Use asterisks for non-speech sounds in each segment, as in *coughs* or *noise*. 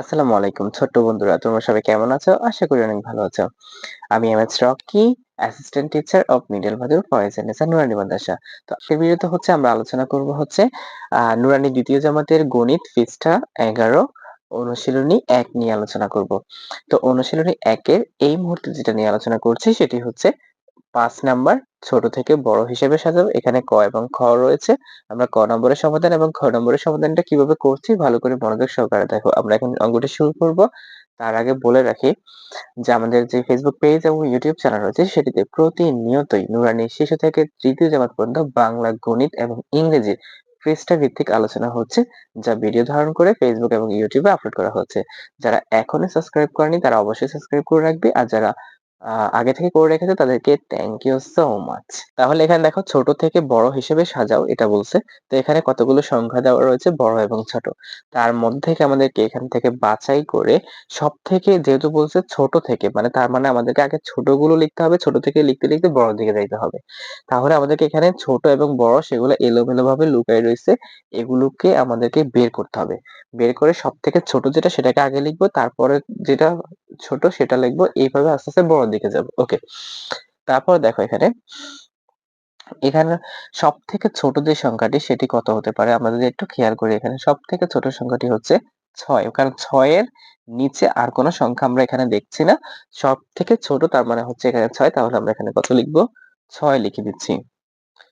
আসসালামু আলাইকুম, ছোট্ট বন্ধুরা, তোমরা সবাই কেমন আছো? আশা করি অনেক ভালো আছো। আমি M S Rocky assistant teacher of middle Bhadur Faiz and Nurani মাদ্রাসা তো আজকের ভিডিওতে হচ্ছে আমরা আলোচনা করব হচ্ছে নুরানি দ্বিতীয় জামাতের গণিত পৃষ্ঠা এগারো, অনুশীলনী এক নিয়ে আলোচনা করব। তো অনুশীলনী একের এই মুহূর্তে যেটা নিয়ে আলোচনা করছি সেটি হচ্ছে পাঁচ নাম্বার ছোট থেকে বড় হিসেবে সাজাবো। এখানে ক এবং খ রয়েছে। আমরা ক নম্বরের সমাধান এবং খ নম্বরের সমাধানটা কীভাবে করছি ভালো করে মনোযোগ সহকারে দেখো। আমরা এখন অঙ্কটি শুরু করব। তার আগে বলে রাখি যে আমাদের যে ফেসবুক পেজ এবং ইউটিউব চ্যানেল রয়েছে, সেটিতে প্রতিনিয়তই নুরানি শিশু থেকে তৃতীয় জামাত পর্যন্ত বাংলা, গণিত এবং ইংরেজি পৃষ্ঠা ভিত্তিক আলোচনা হচ্ছে, যা ভিডিও ধারণ করে ফেসবুক এবং ইউটিউবে আপলোড করা হচ্ছে। যারা এখনও সাবস্ক্রাইব করেনি, তারা অবশ্যই সাবস্ক্রাইব করে রাখবে। আর যারা আগে থেকে করে রেখেছে, তাদেরকে থ্যাংক ইউ সো মাচ তাহলে এখানে দেখো, ছোট থেকে বড় হিসেবে সাজাও, এটা বলছে। তো এখানে কতগুলো সংখ্যা দেওয়া রয়েছে, বড় এবং ছোট। তার মধ্যে আমাদেরকে এখান থেকে বাছাই করে সব থেকে যেহেতু বলছে ছোট থেকে মানে তার মানে আমাদেরকে আগে ছোটগুলো লিখতে হবে, ছোট থেকে লিখতে লিখতে বড় দিকে যাইতে হবে। তাহলে আমাদেরকে এখানে ছোট এবং বড় সেগুলো এলোমেলো ভাবে লুকাই রয়েছে, এগুলোকে আমাদেরকে বের করতে হবে। বের করে সব থেকে ছোট যেটা, সেটাকে আগে লিখব, তারপরে যেটা ছোট সেটা লিখব, এইভাবে আস্তে আস্তে বড় দিকে যাব ওকে তারপর দেখো এখানে এখানে সব থেকে ছোট যে সংখ্যাটি সেটি কত হতে পারে? আমরা যদি একটু খেয়াল করি এখানে সব থেকে ছোট সংখ্যাটি হচ্ছে ছয়, কারণ ছয়ের নিচে আর কোনো সংখ্যা আমরা এখানে দেখছি না। সব থেকে ছোট তার মানে হচ্ছে এখানে ছয়, তাহলে আমরা এখানে কত লিখব? ছয় লিখে দিচ্ছি।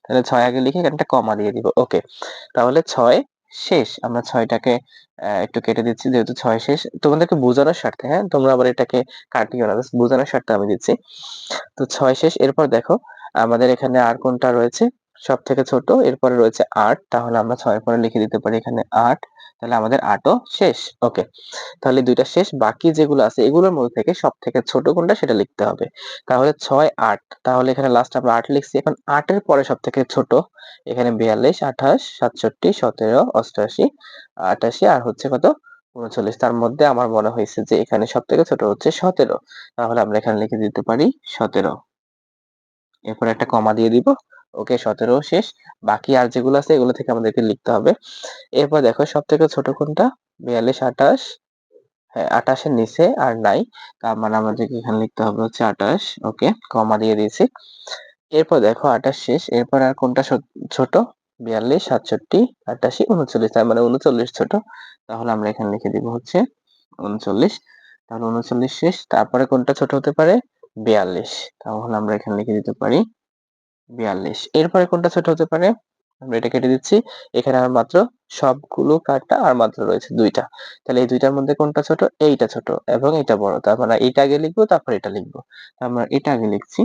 তাহলে ছয় আগে লিখে এখানে একটা কমা দিয়ে দিব ওকে তাহলে ছয় শেষ। আমরা ছয়টাকে একটু কেটে দিচ্ছি, যেহেতু ছয় শেষ। তোমাদেরকে বোঝানোর স্বার্থে হ্যাঁ? তোমরা আবার এটাকে কাটিও না বোঝানোর স্বার্থে আমি দিচ্ছি। তো ছয় শেষ, এরপর দেখো, আমাদের এখানে আর কোনটা রয়েছে? সব থেকে ছোট, এরপরে রয়েছে আট, তাহলে আমরা ছয়ের পরে লিখে দিতে পারি এখানে আট। তাহলে আমাদের আটও শেষ ওকে তাহলে দুইটা শেষ, বাকি যেগুলো আছে, এগুলোর মধ্যে থেকে সব থেকে ছোট কোনটা সেটা লিখতে হবে। তাহলে ছয়, আট, তাহলে এখানে লাস্ট আমরা আট লিখছি, এখন আটের পরে সব থেকে ছোট, এখানে বিয়াল্লিশ, আঠাশ, সাতষট্টি, সতেরো, অষ্টআশি, আটাশি, আর হচ্ছে কত? উনচল্লিশ, তার মধ্যে আমার মনে হয়েছে যে এখানে সব থেকে ছোট হচ্ছে সতেরো, তাহলে আমরা এখানে লিখে দিতে পারি সতেরো। এরপর একটা কমা দিয়ে দিব ওকে সতেরো শেষ। বাকি আর যেগুলো আছে, এগুলো থেকে আমাদেরকে লিখতে হবে। এরপর দেখো সব থেকে ছোট কোনটা? বিয়াল্লিশ, আঠাশ। হ্যাঁ আঠাশের নিচে আর নাই। তার মানে আমাদেরকে এখানে লিখতে হবে হচ্ছে আঠাশ। ওকে, কমা দিয়ে দিয়েছি। এরপর দেখো, আঠাশ শেষ। এরপর আর কোনটা ছোট? বিয়াল্লিশ, সাতষট্টি, আটাশি, উনচল্লিশ। তার মানে উনচল্লিশ ছোট। তাহলে আমরা এখানে লিখে দিব হচ্ছে উনচল্লিশ। তাহলে উনচল্লিশ শেষ। তারপরে কোনটা ছোট হতে পারে? বিয়াল্লিশ। তাহলে আমরা এখানে লিখে দিতে পারি বিয়াল্লিশ। এরপরে কোনটা ছোট হতে পারে? আমরা এটা কেটে দিচ্ছি। এখানে আর মাত্র সবগুলো কাঠটা আর মাত্র রয়েছে দুইটা। তাহলে এই দুইটার মধ্যে কোনটা ছোট? এইটা ছোট এবং এটা বড়। তার মানে এটা আগে লিখব, তারপর এটা লিখব। আমরা এটা আগে লিখছি।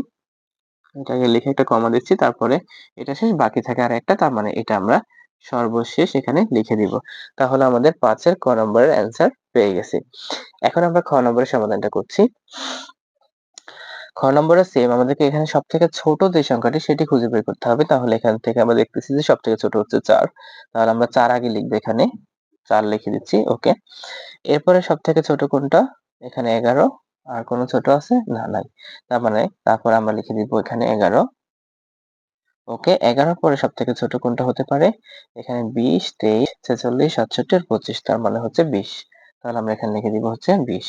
এটা আগে লিখে একটা কমা দিচ্ছি, তারপরে এটা শেষ, বাকি থাকে আর একটা তার মানে এটা আমরা সর্বশেষ এখানে লিখে দিব। তাহলে আমাদের পাঁচের ক নম্বরের অ্যান্সার পেয়ে গেছি। এখন আমরা খ নম্বরের সমাধানটা করছি। খ নম্বরে সেম আমাদেরকে এখানে সব থেকে ছোট যে সংখ্যাটি সেটি খুঁজে বের করতে হবে। তাহলে এখান থেকে আমরা দেখতেছি যে সব থেকে ছোট হচ্ছে চার। তাহলে আমরা চার আগে লিখব এখানে। চার লিখে দিচ্ছি ওকে এরপরে সব থেকে ছোট কোনটা? এখানে এগারো। আর কোনো ছোট আছে? না, নাই। তার মানে তারপর আমরা লিখে দিব এখানে এগারো। ওকে এগারোর পরে সব থেকে ছোট কোনটা হতে পারে? এখানে বিশ, তেইশ, ছেচল্লিশ, সাতষট্টি আর পঁচিশ। তার মানে হচ্ছে বিশ। তাহলে আমরা এখানে লিখে দিব হচ্ছে বিশ।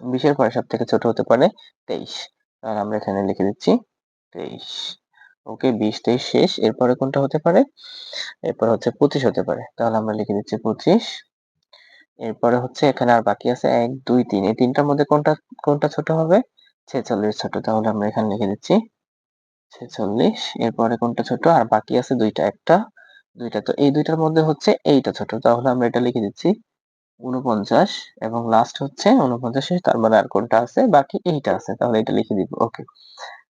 বিশের পরে সব থেকে ছোট হতে পারে তেইশ। তাহলে আমরা এখানে লিখে দিচ্ছি তেইশ। ওকে, বিশ, তেইশ শেষ। এরপরে কোনটা হতে পারে? এরপর হচ্ছে পঁচিশ হতে পারে। তাহলে আমরা লিখে দিচ্ছি পঁচিশ। এরপরে হচ্ছে এখানে আর বাকি আছে এক, দুই, তিন। এই তিনটার মধ্যে কোনটা কোনটা ছোট হবে? ছেচল্লিশ ছোট। তাহলে আমরা এখানে লিখে দিচ্ছি ছেচল্লিশ। এরপরে কোনটা ছোট? আর বাকি আছে দুইটা। একটা, দুইটা। তো এই দুইটার মধ্যে হচ্ছে এইটা ছোট। তাহলে আমরা এটা লিখে দিচ্ছি উনপঞ্চাশ এবং লাস্ট হচ্ছে উনপঞ্চাশ তার মানে আর কোনটা আছে? বাকি এইটা আছে, তাহলে এটা লিখে দিব ওকে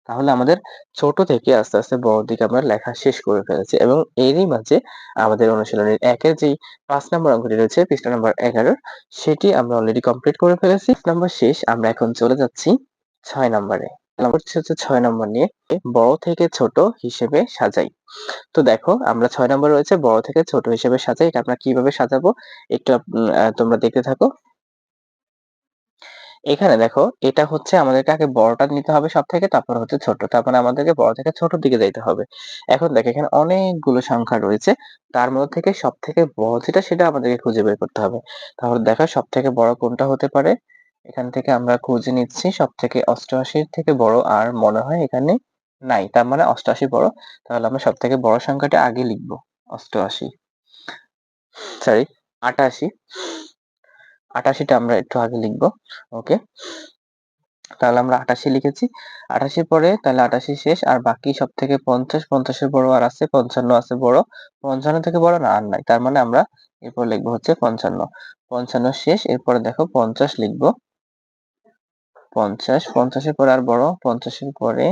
তাহলে আমাদের ছোট থেকে আস্তে আস্তে বড় দিকে আমরা লেখা শেষ করে ফেলেছি এবং এরই মাঝে আমাদের অনুশীলনের একের যেই পাঁচ নম্বর অঙ্কটি রয়েছে, পৃষ্ঠা নম্বর এগারো সেটি আমরা অলরেডি কমপ্লিট করে ফেলেছি। নম্বর শেষ, আমরা এখন চলে যাচ্ছি ছয় নম্বরে। হচ্ছে ছয় নম্বর নিয়ে বড় থেকে ছোট হিসেবে সাজাই। তো দেখো, আমরা ছয় নম্বর রয়েছে, বড় থেকে ছোট হিসেবে সাজাই। আমরা কীভাবে সাজাবো? একটু তোমরা দেখতে থাকো। এখানে দেখো, এটা হচ্ছে আমাদেরকে আগে বড়টা নিতে হবে সব থেকে তারপর হচ্ছে ছোট। তারপরে আমাদেরকে বড় থেকে ছোটর দিকে যাইতে হবে। এখন দেখো, এখানে অনেকগুলো সংখ্যা রয়েছে। তার মধ্যে থেকে সব থেকে বড় যেটা, সেটা আমাদেরকে খুঁজে বের করতে হবে। তাহলে দেখো সব থেকে বড় কোনটা হতে পারে? এখান থেকে আমরা খুঁজে নিচ্ছি সব থেকে অষ্টআশির থেকে বড় আর মনে হয় এখানে নাই। তার মানে অষ্টআশি বড়। তাহলে আমরা সব থেকে বড় সংখ্যাটা আগে লিখব। অষ্টআশি। সরি আটাশি। আটাশিটা আমরা একটু আগে লিখব। ওকে তাহলে আমরা আটাশি লিখেছি। আটাশি পরে তাহলে আটাশি শেষ। আর বাকি সব থেকে পঞ্চাশ, পঞ্চাশের বড় আর আছে, পঞ্চান্ন আছে বড়। পঞ্চান্ন থেকে বড় না, আর নাই। তার মানে আমরা এরপর লিখব হচ্ছে পঞ্চান্ন। পঞ্চান্ন শেষ। এরপরে দেখো পঞ্চাশ লিখব। পঞ্চাশ, পঞ্চাশের পরে আর বড়, পঞ্চাশের পরে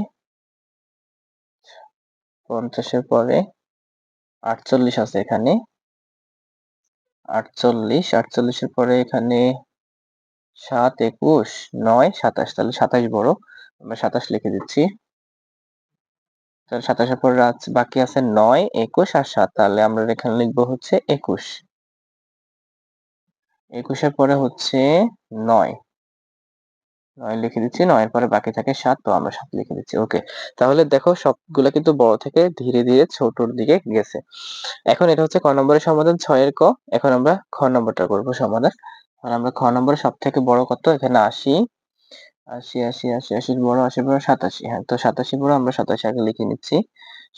পঞ্চাশের পরে আটচল্লিশ আছে এখানে। আটচল্লিশ, আটচল্লিশের পরে এখানে সাত, একুশ, নয়, সাতাশ। তাহলে সাতাশ বড়, আমরা সাতাশ লিখে দিচ্ছি। তাহলে সাতাশের পরে বাকি আছে নয়, একুশ আর সাত। তাহলে আমরা এখানে লিখব হচ্ছে একুশ। একুশের পরে হচ্ছে নয়। নয় লিখে দিচ্ছি, নয়ের পরে বাকি থাকে সাত, তো আমরা সাত লিখে দিচ্ছি। ওকে তাহলে দেখো সবগুলো কিন্তু বড় থেকে ধীরে ধীরে ছোটর দিকে গেছে। এখন এটা হচ্ছে ক নম্বরের সমাধান, ছয়ের ক। এখন আমরা খ নম্বরটা করব সমাধান। আর আমরা খ নম্বরে সব থেকে বড় কত? এখানে আশি। আশি আশি আশি আশির বড়, আশি, বড়, সাতাশি। হ্যাঁ তো সাতাশি বড়, আমরা সাতাশি আগে লিখে নিচ্ছি।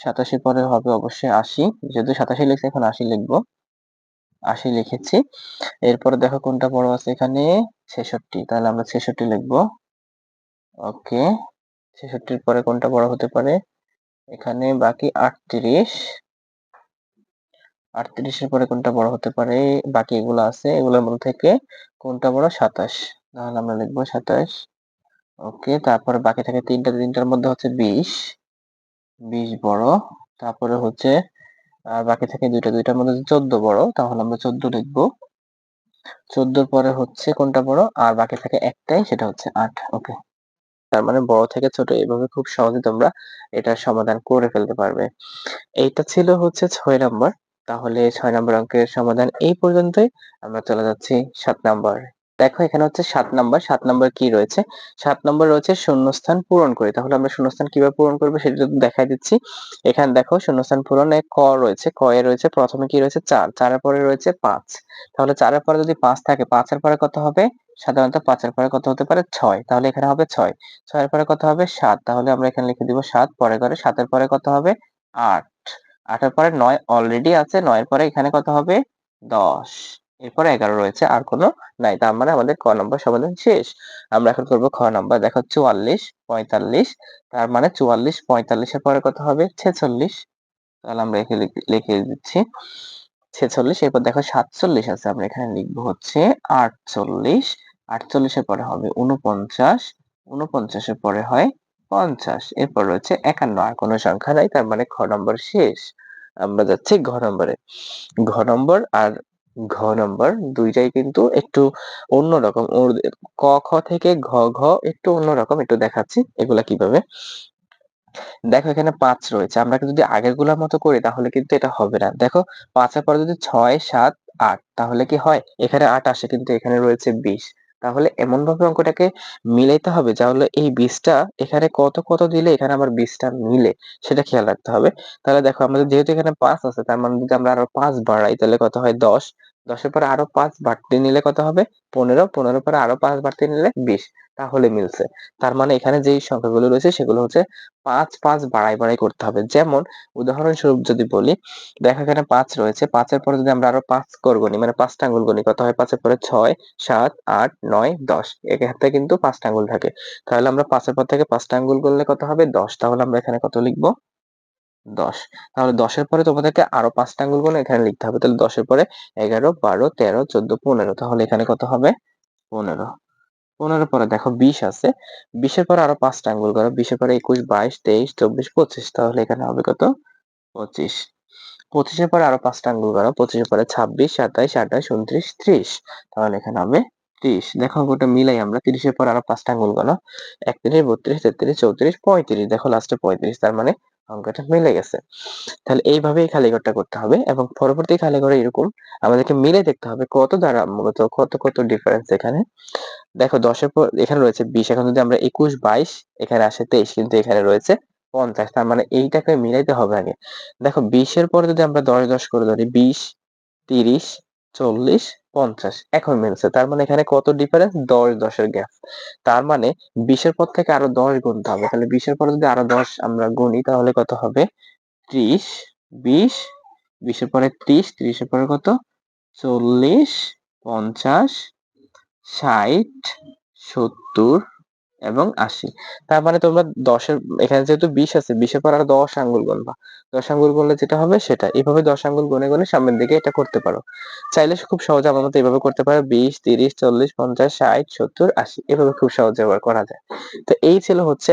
সাতাশি পরে হবে অবশ্যই আশি। যেহেতু সাতাশি লিখছি, এখন আশি লিখব। আশি লিখেছি। এরপরে দেখো কোনটা বড় আছে এখানে? ছেষট্টি, তাহলে আমরা ছেষট্টি লিখব। ওকে, ছেষট্টির পরে কোনটা বড় হতে পারে? এখানে বাকি আটত্রিশ। আটত্রিশের পরে কোনটা বড় হতে পারে? বাকি এগুলো আছে, এগুলোর মধ্যে থেকে কোনটা বড়? সাতাশ। তাহলে আমরা লিখব সাতাশ। ওকে, তারপরে বাকি থাকে তিনটা, তিনটার মধ্যে হচ্ছে বিশ। বিশ বড়। তারপরে হচ্ছে, আর বাকি থাকে দুইটা, দুইটার মধ্যে চোদ্দ বড়, তাহলে আমরা চোদ্দ লিখব। চোদ্দোর পরে হচ্ছে কোনটা বড়? আর বাকি থাকে একটাই, সেটা হচ্ছে আট। ওকে তার মানে বড় থেকে ছোট, এভাবে খুব সহজে তোমরা এটা সমাধান করে ফেলতে পারবে। এইটা ছিল হচ্ছে ছয় নম্বর। তাহলে ছয় নম্বর অঙ্কের সমাধান এই পর্যন্তই। আমরা চলে যাচ্ছি সাত নম্বর। দেখো, এখানে হচ্ছে সাত নাম্বার। সাত নাম্বার কি রয়েছে? সাত নম্বর রয়েছে শূন্যস্থান পূরণ করে। তাহলে আমরা শূন্যস্থান কীভাবে পূরণ করব সেটা দেখাই দিচ্ছি। এখানে দেখো, শূন্যস্থান পূরণে ক রয়েছে। ক এ রয়েছে, প্রথমে কি রয়েছে? চার। চারের পরে রয়েছে পাঁচ। তাহলে চারের পরে যদি পাঁচ থাকে, পাঁচের পরে কত হবে? সাধারণত পাঁচের পরে কত হতে পারে? ছয়। তাহলে এখানে হবে ছয়। ছয়ের পরে কত হবে? সাত। তাহলে আমরা এখানে লিখে দিব সাত। পরে করে সাতের পরে কত হবে? আট। আটের পরে নয় অলরেডি আছে। নয়ের পরে এখানে কত হবে? দশ। এরপরে এগারো রয়েছে, আর কোনো নাই। তার মানে আমাদের ক নম্বর সমাধান শেষ। আমরা এখন করব খ নম্বর। দেখো চুয়াল্লিশ, পঁয়তাল্লিশ, তার মানে চুয়াল্লিশ, পঁয়তাল্লিশের পরে কত হবে? ছেচল্লিশ। তাহলে আমরা এখানে লিখে দিচ্ছি। ছেচল্লিশ, এরপর দেখো সাতচল্লিশ আছে, আমরা এখানে লিখব হচ্ছে আটচল্লিশ। আটচল্লিশের পরে হবে উনপঞ্চাশ উনপঞ্চাশের পরে হয় পঞ্চাশ। এরপর রয়েছে একান্ন, আর কোনো সংখ্যা নাই, তার মানে খ নম্বর শেষ। আমরা যাচ্ছি ঘ নম্বরে। ঘ নম্বর আর ঘ নম্বর দুইটাই কিন্তু একটু অন্যরকম ক, খ থেকে ঘ ঘ একটু অন্যরকম একটু দেখাচ্ছি এগুলা কীভাবে। দেখো এখানে পাঁচ রয়েছে। আমরা যদি আগেরগুলার মতো করি তাহলে কিন্তু এটা হবে না। দেখো পাঁচের পরে যদি ছয়, সাত, আট তাহলে কি হয়? এখানে আট আসে কিন্তু এখানে রয়েছে বিশ। তাহলে এমন ভাবে অঙ্কটাকে মিলাইতে হবে যা হলো এই বিশটা এখানে কত কত দিলে এখানে আবার বিশটা মিলে, সেটা খেয়াল রাখতে হবে। তাহলে দেখো আমাদের যেহেতু এখানে পাঁচ আছে, তার মানে যদি আমরা আরও পাঁচ বাড়াই তাহলে কত হয় দশ? দশের পরে আরও পাঁচ বাড়তি নিলে কত হবে? পনেরো পনেরো পরে আরও পাঁচ বাড়তি নিলে বিশ। তাহলে মিলছে। তার মানে এখানে যেই সংখ্যাগুলো রয়েছে সেগুলো হচ্ছে পাঁচ পাঁচ বাড়াই বাড়াই করতে হবে। যেমন উদাহরণস্বরূপ যদি বলি, দেখো এখানে পাঁচ রয়েছে। পাঁচের পরে যদি আমরা আরও পাঁচ করবনি মানে পাঁচটা আঙ্গুল গণি কত হয়? পাঁচের পরে ছয়, সাত, আট, নয়, দশ। এক হাতে কিন্তু পাঁচটা আঙ্গুল থাকে। তাহলে আমরা পাঁচের পর থেকে পাঁচটা আঙ্গুল করলে কত হবে? দশ। তাহলে আমরা এখানে কত লিখব? দশ। তাহলে দশের পরে তোমাদেরকে আরও পাঁচটা আঙ্গুলগুলো এখানে লিখতে হবে। তাহলে দশের পরে এগারো, বারো, তেরো, চোদ্দ, পনেরো। তাহলে এখানে কত হবে? পনেরো। পনেরো পরে দেখো বিশ আছে। বিশের পরে আরও পাঁচটা আঙ্গুল করো। বিশের পরে একুশ, বাইশ, তেইশ, চব্বিশ, পঁচিশ। তাহলে এখানে হবে কত? পঁচিশ। পঁচিশের পরে আরও পাঁচটা আঙ্গুল করো। পঁচিশের পরে ছাব্বিশ, সাতাইশ আঠাইশ উনত্রিশ, ত্রিশ। তাহলে এখানে হবে ত্রিশ। দেখো ওটা মিলাই আমরা তিরিশের পর আরও পাঁচটা আঙ্গুল গণ একত্রিশ, বত্রিশ, তেত্রিশ, চৌত্রিশ, পঁয়ত্রিশ। দেখো লাস্টে পঁয়ত্রিশ। তার মানে অঙ্কটা মিলে গেছে। তাহলে এইভাবেই খালিঘরটা করতে হবে এবং পরবর্তী খালিঘরে এরকম আমাদেরকে মিলে দেখতে হবে কত দ্বারা মূলত কত কত ডিফারেন্স এখানে। দেখো দশের পর এখানে রয়েছে বিশ, এখন যদি আমরা একুশ, বাইশ, এখানে আসে তেইশ, কিন্তু এখানে রয়েছে পঞ্চাশ, তার মানে এইটাকে মিলাইতে হবে আগে। দেখো বিশের পর যদি আমরা দশ দশ করে ধরি, বিশ, তিরিশ, চল্লিশ পঞ্চাশ। এখন মিলছে তার মানে এখানে কত ডিফারেন্স দশ দশের গ্যাপ তার মানে বিশের পর থেকে আরও দশ গুনতে হবে। তাহলে বিশের পরে যদি আরও দশ আমরা গুনি, তাহলে কত হবে? ত্রিশ, বিশ, বিশের পরে ত্রিশ, ত্রিশের পরে কত? চল্লিশ, পঞ্চাশ, ষাট, সত্তর এবং আশি। তার মানে তোমরা দশের, এখানে যেহেতু বিশ আছে, বিশের পর আর দশ আঙ্গুল গুনবা। দশ আঙ্গুল গুনলে যেটা হবে সেটা, এইভাবে দশ আঙ্গুল গুনে গুনে সামনের দিকে এটা করতে পারো। চাইলে খুব সহজে আমার মতো এইভাবে করতে পারো, বিশ, তিরিশ, চল্লিশ, পঞ্চাশ, ষাট, সত্তর, আশি, এভাবে খুব সহজে আবার করা যায়। তো এই ছিল হচ্ছে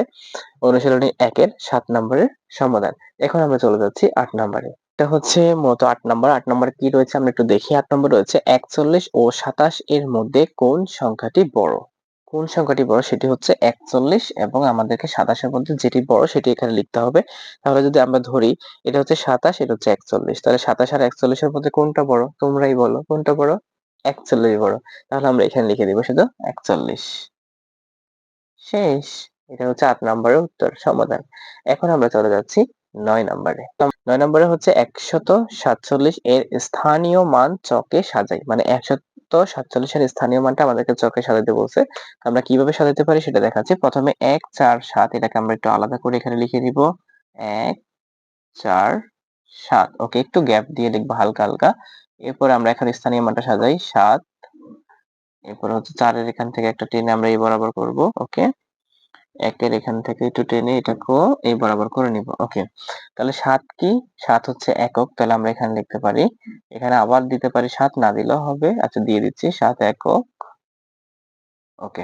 অনুশীলনী একের সাত নম্বরের সমাধান। এখন আমরা চলে যাচ্ছি আট নম্বরে। এটা হচ্ছে মূলত আট নম্বর। আট নম্বরে কি রয়েছে? আমরা একটু দেখি। আট নম্বর রয়েছে একচল্লিশ ও সাতাশ এর মধ্যে কোন সংখ্যাটি বড়? কোন সংখ্যাটি বড় সেটি হচ্ছে একচল্লিশ এবং আমাদেরকে সাতাশের মধ্যে যেটি বড় সেটি এখানে লিখতে হবে। তাহলে যদি আমরা ধরি, এটা হচ্ছে সাতাশ, এটা হচ্ছে একচল্লিশ। তাহলে সাতাশ আর একচল্লিশের মধ্যে কোনটা বড়? তোমরাই বলো, কোনটা বড়? একচল্লিশ বড়। তাহলে আমরা এখানে লিখে দিব শুধু একচল্লিশ। শেষ। এটা হচ্ছে আট নম্বরের উত্তর, সমাধান। এখন আমরা চলে যাচ্ছি নয় নম্বরে। নয় নম্বরে হচ্ছে একশত সাতচল্লিশ এর স্থানীয় মান চকে সাজাই মানে একশত সাতচল্লিশের স্থানীয় মানটা আমাদেরকে চকে সাজাতে বলছে। আমরা কীভাবে সাজাতে পারি সেটা দেখাচ্ছি। প্রথমে এক, চার, সাত, এটাকে আমরা একটু আলাদা করে এখানে লিখে দিব। এক, চার, সাত। ওকে, একটু গ্যাপ দিয়ে লিখব হালকা হালকা। এরপর আমরা এখানে স্থানীয় মানটা সাজাই, সাত। এরপর হচ্ছে চারের এখান থেকে একটা টেনে আমরা এই বরাবর করব। ওকে? একের এখান থেকে একটু টেনে এটাকেও এই বরাবর করে নিব, ওকে? তাহলে সাত কি? সাত হচ্ছে একক, তাহলে আমরা এখানে লিখতে পারি। এখানে আবার দিতে পারি সাত, না দিলেও হবে। আচ্ছা দিয়ে দিচ্ছি, সাত একক, ওকে?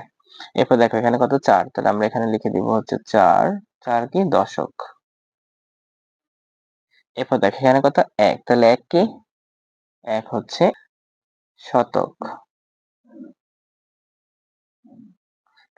এরপর দেখো এখানে কত? চার। তাহলে আমরা এখানে লিখে দিব হচ্ছে চার। চার কি? দশক। এরপর দেখো এখানে কত? এক। তাহলে এক কি? এক হচ্ছে শতক।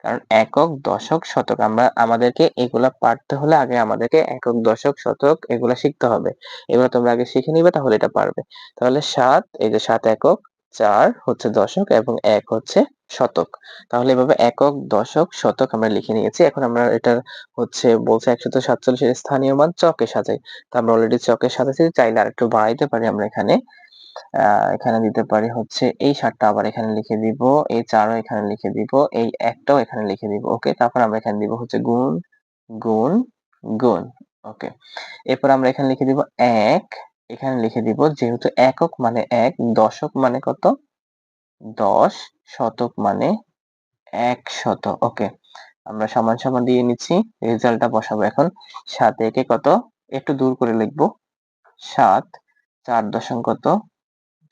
কারণ একক, দশক, শতক। আমরা আমাদেরকে এগুলা পারতে হলে আগে আমাদেরকে একক, দশক, শতক এগুলা শিখতে হবে। এগুলো তোমরা আগে শিখে নিবে তাহলে এটা পারবে। তাহলে সাত, এই যে সাত একক, চার হচ্ছে দশক এবং এক হচ্ছে শতক। তাহলে এভাবে একক, দশক, শতক আমরা লিখে নিয়েছি। এখন আমরা এটা হচ্ছে বলছে একশত সাতচল্লিশের স্থানীয় মান চকে সাজাই। তো আমরা অলরেডি চকে সাজাইছি, চাইলে আর একটু বাড়াইতে পারি আমরা এখানে। এখানে দিতে পারি হচ্ছে এই সাতটা আবার এখানে লিখে দিব, এই চারও এখানে লিখে দিব, এই একটাও এখানে লিখে দিব, ওকে? তারপর আমরা এখানে দিব হচ্ছে গুণ গুণ গুণ, ওকে? এরপর আমরা এখানে লিখে দিব এক, এখানে লিখে দিব যেহেতু একক মানে এক, দশক মানে কত? দশ শতক মানে এক শত ওকে? আমরা সমান সমান দিয়ে নিচ্ছি রেজাল্টটা বসাবো এখন। সাত একে কত? একটু দূর করে লিখব। সাত, চার দশম কত?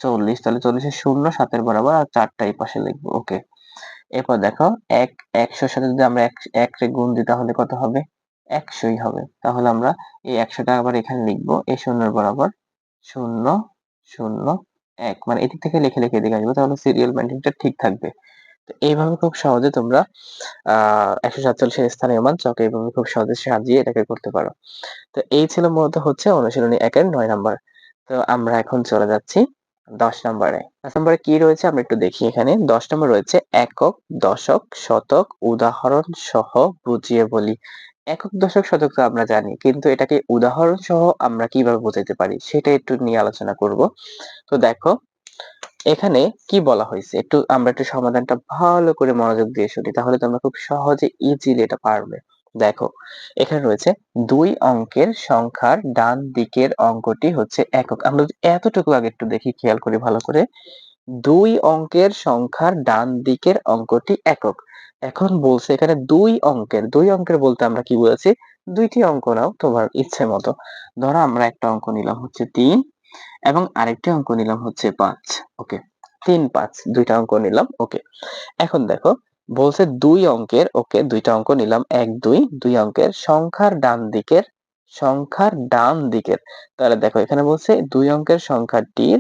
চল্লিশ, তাহলে চল্লিশের শূন্য, সাতের বরাবর আর চারটা এই পাশে লিখব ওকে এরপর দেখো, এক, একশোর সাথে যদি আমরা এক রে গুণ দিই, তাহলে কত হবে? একশোই হবে। তাহলে আমরা এই একশোটা আবার এখানে লিখব, এই শূন্যের বরাবর শূন্য শূন্য, এক। মানে এদিক থেকে লিখে লিখে এদিকে আসব, তাহলে সিরিয়াল মেনটেনটা ঠিক থাকবে। তো এইভাবে খুব সহজে তোমরা, আহ, একশো সাতচল্লিশের স্থানীয় মান চকে, এইভাবে খুব সহজে সাজিয়ে এটাকে করতে পারো। তো এই ছিল মূলত হচ্ছে অনুশীলনী একের নয় নাম্বার। তো আমরা এখন চলে যাচ্ছি দশ নম্বরে। দশ নম্বরে কি রয়েছে? আমরা একটু দেখি এখানে। দশ নম্বর রয়েছে একক, দশক, শতক, উদাহরণ সহ বুঝিয়ে বলি। একক, দশক, শতক তো আমরা জানি, কিন্তু এটাকে উদাহরণ সহ আমরা কীভাবে বোঝাইতে পারি সেটা একটু নিয়ে আলোচনা করব। তো দেখো, এখানে কি বলা হয়েছে? একটু আমরা একটু সমাধানটা ভালো করে মনোযোগ দিয়ে শুনি, তাহলে তোমরা খুব সহজে ইজিলি এটা পারবে। দেখো, এখানে রয়েছে দুই অঙ্কের সংখ্যার ডান দিকের অঙ্কটি হচ্ছে একক। আমরা এতটুকু আগে একটু দেখি, খেয়াল করি ভালো করে। দুই অঙ্কের সংখ্যার ডান দিকের অঙ্কটি একক। এখন বলছে এখানে দুই অঙ্কের দুই অঙ্কের বলতে আমরা কি বলেছি দুইটি অঙ্ক নাও তোমার ইচ্ছে মতো। ধরো আমরা একটা অঙ্ক নিলাম হচ্ছে তিন এবং আরেকটি অঙ্ক নিলাম হচ্ছে পাঁচ। ওকে, তিন পাঁচ, দুইটা অঙ্ক নিলাম, ওকে। এখন দেখো বলছে দুই অঙ্কের, ওকে, দুইটা অঙ্ক নিলাম, এক, দুই দুই অঙ্কের সংখ্যার ডান দিকের, সংখ্যার ডান দিকের। তাহলে দেখো, এখানে বলছে দুই অঙ্কের সংখ্যাটির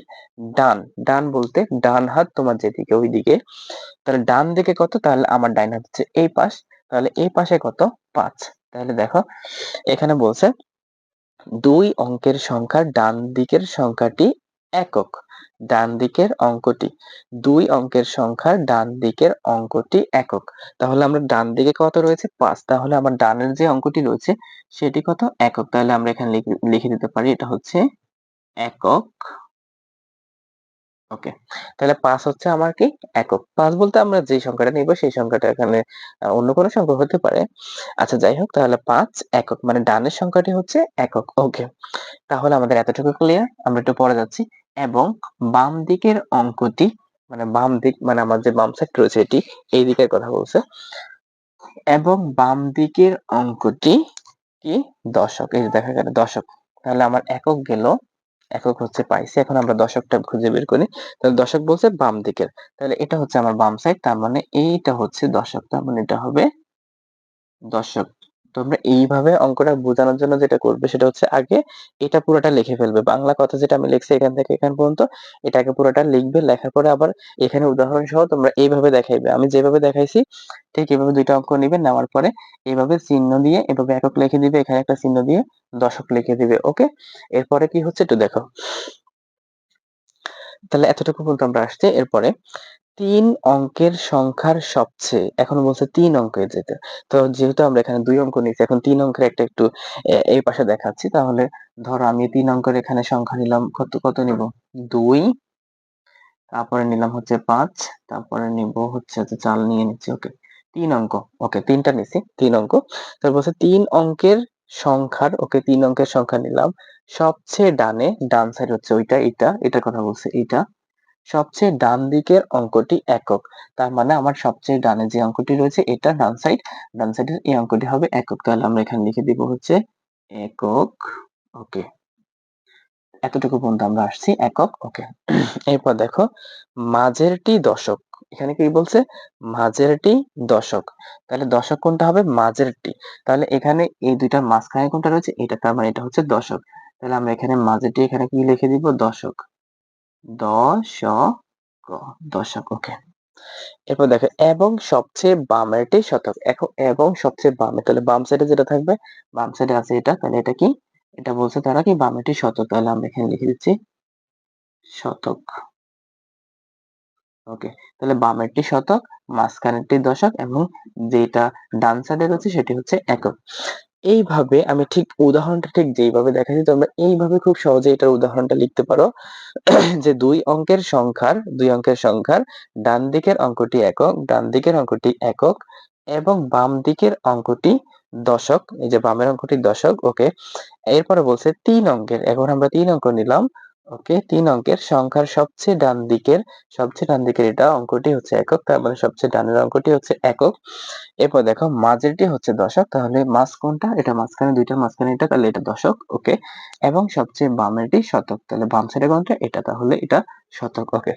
ডান ডান বলতে ডান হাত তোমার যেদিকে ওই দিকে তাহলে ডান দিকে কত? তাহলে আমার ডাইন হাত হচ্ছে এই পাশ, তাহলে এই পাশে কত? পাঁচ। তাহলে দেখো, এখানে বলছে দুই অঙ্কের সংখ্যার ডান দিকের সংখ্যাটি একক, ডান দিকের অঙ্কটি। দুই অঙ্কের সংখ্যার ডান দিকের অঙ্কটি একক। তাহলে আমরা ডান দিকে কত রয়েছে? পাঁচ। তাহলে আমার ডানের যে অঙ্কটি রয়েছে, সেটি কত? একক। তাহলে আমরা এখানে লিখে দিতে পারি, এটা হচ্ছে একক ওকে, তাহলে পাঁচ হচ্ছে আমার কি একক? পাঁচ বলতে আমরা যে সংখ্যাটা নিব, সেই সংখ্যাটা এখানে অন্য কোনো সংখ্যা হতে পারে। আচ্ছা যাই হোক, তাহলে পাঁচ একক মানে ডানের সংখ্যাটি হচ্ছে একক, ওকে। তাহলে আমাদের এতটুকু ক্লিয়ার আমরা একটু পরে যাচ্ছি। এবং বাম দিকের অঙ্কটি মানে বাম দিক মানে আমার যে বাম সাইড রয়েছে এটি, এই দিকের কথা বলছে। এবং বাম দিকের অঙ্কটি কি? দশক, এই দেখা গেল, দশক। তাহলে আমার একক গেল একক হচ্ছে পাইছি এখন আমরা দশকটা খুঁজে বের করি। তাহলে দশক বলছে বাম দিকের। তাহলে এটা হচ্ছে আমার বাম সাইড তার মানে এইটা হচ্ছে দশক। তার মানে এটা হবে দশক। তোমরা এইভাবে অঙ্কটা বোঝানোর জন্য যেটা করবে সেটা হচ্ছে আগে এটা পুরোটা লিখে ফেলবে। বাংলা কথা যেটা আমি লিখছি এখান থেকে এখান পর্যন্ত, এটাকে পুরোটা লিখবে, লেখার পরে আবার এখানে উদাহরণ সহ তোমরা এইভাবে দেখাইবে। আমি যেভাবে দেখাইছি, ঠিক এভাবে দুইটা অঙ্ক নিবে, নেওয়ার পরে এইভাবে চিহ্ন দিয়ে এভাবে একক লিখে দিবে, এখানে একটা চিহ্ন দিয়ে দশক লিখে দিবে, ওকে? এরপরে কি হচ্ছে একটু দেখো। তাহলে এতটুকু পর্যন্ত আমরা আসছি। এরপরে তিন অঙ্কের সংখ্যার সবচেয়ে, এখন বলছে তিন অঙ্কের যেতে। তো যেহেতু আমরা এখানে দুই অঙ্ক নিচ্ছি এখন তিন অঙ্কের একটা একটু এই পাশে দেখাচ্ছি। তাহলে ধরো আমি তিন অঙ্কের এখানে সংখ্যা নিলাম, কত কত নিব? দুই, তারপরে নিলাম হচ্ছে পাঁচ, তারপরে নিব হচ্ছে চাল নিয়ে নিচ্ছি, ওকে। তিন অঙ্ক, ওকে, তিনটা নিছি, তিন অঙ্ক। তারপর বলছে তিন অঙ্কের সংখ্যার, ওকে, তিন অঙ্কের সংখ্যা নিলাম। সবচেয়ে ডানে, ডান সাইড হচ্ছে ওইটা এটা এটার কথা বলছে এটা সবচেয়ে ডান দিকের অঙ্কটি একক। তার মানে আমার সবচেয়ে ডানে যে অঙ্কটি রয়েছে, এটা ডান সাইড ডান সাইডের এই অঙ্কটি হবে একক। তাহলে আমরা এখানে লিখে দিব হচ্ছে একক, ওকে। এতটুকু পর্যন্ত আমরা আসছি, একক, ওকে। এরপর দেখো, মাঝেরটি দশক। এখানে কি বলছে? মাঝেরটি দশক। তাহলে দশক কোনটা হবে? মাঝেরটি। তাহলে এখানে এই দুইটার মাঝখানে কোনটা রয়েছে? এটা তার মানে এটা হচ্ছে দশক। তাহলে আমরা এখানে মাঝেরটি এখানে কি লিখে দিব? দশক। দশক দশক ওকে এরপর দেখো, এবং সবচেয়ে বামেরটি শতক। এখন এবং সবচেয়ে বামে, তাহলে বাম সাইডে যেটা থাকবে, বাম সাইডে আছে এটা, তাহলে এটা কি? এটা বলছে তারা কি? বামেরটি শতক। তাহলে আমরা এখানে লিখে দিচ্ছি শতক। ওকে, তাহলে বামেরটি শতক মাঝখানেরটি দশক, এবং যেটা ডান সাইডে রয়েছে সেটি হচ্ছে একক। এইভাবে আমি ঠিক উদাহরণটা ঠিক যেইভাবে দেখাচ্ছি, তোমরা এইভাবে খুব সহজে এটার উদাহরণটা লিখতে পারো। *coughs* যে দুই অঙ্কের সংখ্যার, দুই অঙ্কের সংখ্যার ডান দিকের অঙ্কটি একক, ডান দিকের অঙ্কটি একক এবং বাম দিকের অঙ্কটি দশক। এই যে বামের অঙ্কটি দশক, ওকে। এরপরে বলছে তিন অঙ্কের, এখন আমরা তিন অঙ্ক নিলাম। ওকে, তিন অঙ্কের সংখ্যার সবচেয়ে ডান দিকের, সবচেয়ে ডান দিকের এটা অঙ্কটি হচ্ছে একক, তার মানে সবচেয়ে ডানের অঙ্কটি হচ্ছে একক। এরপর দেখো মাঝেরটি হচ্ছে দশক, তাহলে মাঝ কোনটা? এটা মাঝখানে দুইটা, মাঝখানে এটা, তাহলে এটা দশক, ওকে। এবং সবচেয়ে বামেরটি শতক, তাহলে বাম সাইডে কোনটা? এটা, তাহলে এটা শতক, ওকে।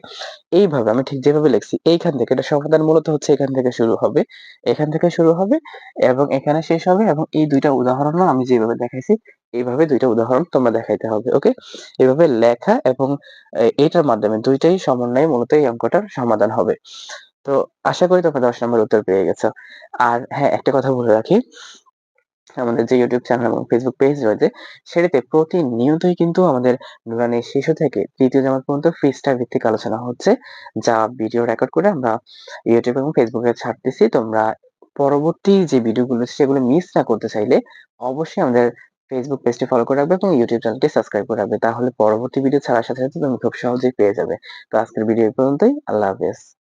এইভাবে আমি ঠিক যেভাবে লিখছি, এইখান থেকে এটা সমাধান মূলত হচ্ছে এখান থেকে শুরু হবে, এখান থেকে শুরু হবে এবং এখানে শেষ হবে এবং এই দুইটা উদাহরণও আমি যেভাবে দেখাইছি এইভাবে দুইটা উদাহরণ তোমরা দেখাইতে হবে ওকে এভাবে লেখা এবং এটার মাধ্যমে দুইটাই সমন্বয়ে মূলত এই অঙ্কটার সমাধান হবে। তো আশা করি তোমরা দশ নম্বর উত্তর পেয়ে গেছো। আর হ্যাঁ একটা কথা বলে রাখি, আমাদের যে ইউটিউব চ্যানেল এবং ফেসবুক পেজ রয়েছে, সেটিতে প্রতিনিয়তই কিন্তু আমাদের নুরানি শিশু থেকে তৃতীয় জামাত পর্যন্ত ফ্রিস্টার ভিত্তিক আলোচনা হচ্ছে, যা ভিডিও রেকর্ড করে আমরা ইউটিউব এবং ফেসবুকে ছাড়তেছি। তোমরা পরবর্তী যে ভিডিওগুলো সেগুলো মিস না করতে চাইলে অবশ্যই আমাদের ফেসবুক পেজটি ফলো করে রাখবে এবং ইউটিউব চ্যানেলটি সাবস্ক্রাইব করে রাখবে। তাহলে পরবর্তী ভিডিও ছাড়ার সাথে সাথে তুমি খুব সহজেই পেয়ে যাবে। তো আজকের ভিডিও পর্যন্তই। আল্লাহ হাফেজ।